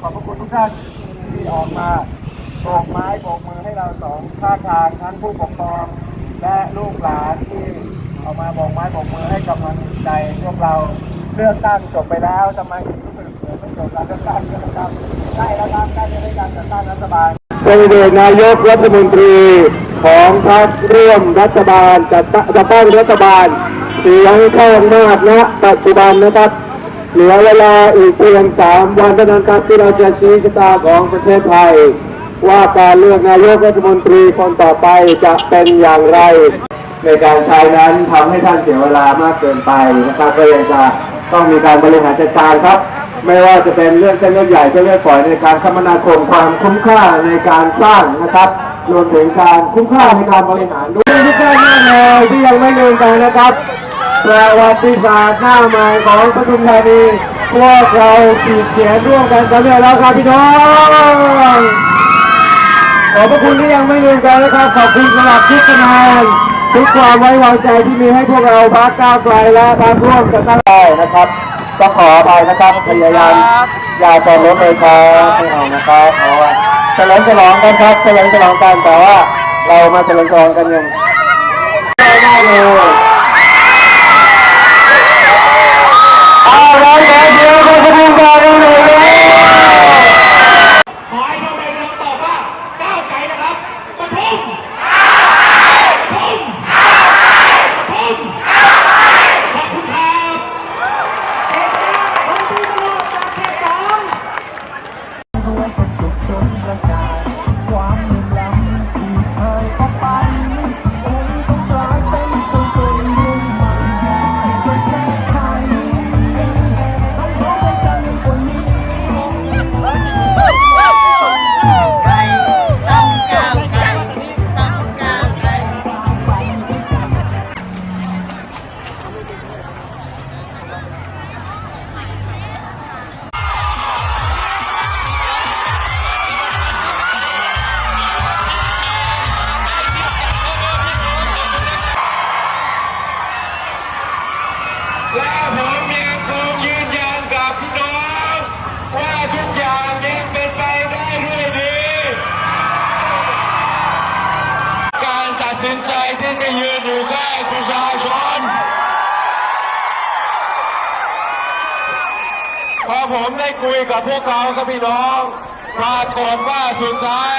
ขอบพระคุณทุกท่านที่ออกมาโบกไม้โบกมือให้เราสองข้างทางทั้งผู้ปกครองและลูกหลานที่ออกมาโบกไม้โบกมือให้กำลังใจพวกเราเลือกตั้งจบไปแล้วทำไมถึงรู้สึกเหมือนไม่จบการเลือกตั้งนะครับใกล้แล้วครับใกล้จะได้การจัดตั้งรัฐบาลแคนดิเดตนายกรัฐมนตรีของพรรคร่วมรัฐบาลจัดตั้งจัดตั้งรัฐบาลเสียงข้างมากณปัจจุบันนะครับ เหลือเวลาอีกเพียงสามวันเท่านั้นครับที่เราจะชี้ชะตาของประเทศไทย ว่าการเลือกนายกรัฐมนตรีคนต่อไปจะเป็นอย่างไร ในการใช้นั้นทำให้ท่านเสียเวลามากเกินไปนะครับก็ยังจะต้องมีการบริหารจัดการครับ ไม่ว่าจะเป็นเรื่องเส้นเลือดใหญ่เส้นเลือดฝอยในการคมนาคมความคุ้มค่าในการสร้างนะครับรวมถึงการคุ้มค่าในการบริหารด้วยทุกท่านแน่เลยที่ยังไม่ลืมกันนะครับ ประวัติศาสตร์หน้าใหม่ของปทุมธานีพวกเราขีดเขียนร่วมกันสำเร็จแล้วครับพี่น้องขอบพระคุณที่ยังไม่ลืมกันนะครับ ขอบคุณสำหรับทุกคะแนนทุกความไว้วางใจที่มีให้พวกเราพักก้าวไกลและพักร่วมกันตั้งแต่นะครับก็ขออภัยนะครับพยายามอย่าจอดรถเลยครับไม่เอานะครับเพราะว่าเฉลิมฉลองกันครับเฉลิมฉลองกันแต่ว่าเรามาเฉลิมฉลองกันอย่าง และผมยังคงยืนยันกับพี่น้องว่าทุกอย่างยังเป็นไปได้ด้วยดี การตัดสินใจที่จะยืนอยู่ใกล้ประชาชนพอผมได้คุยกับพวกเขาครับพี่น้อง ปรากฏว่าสุดท้าย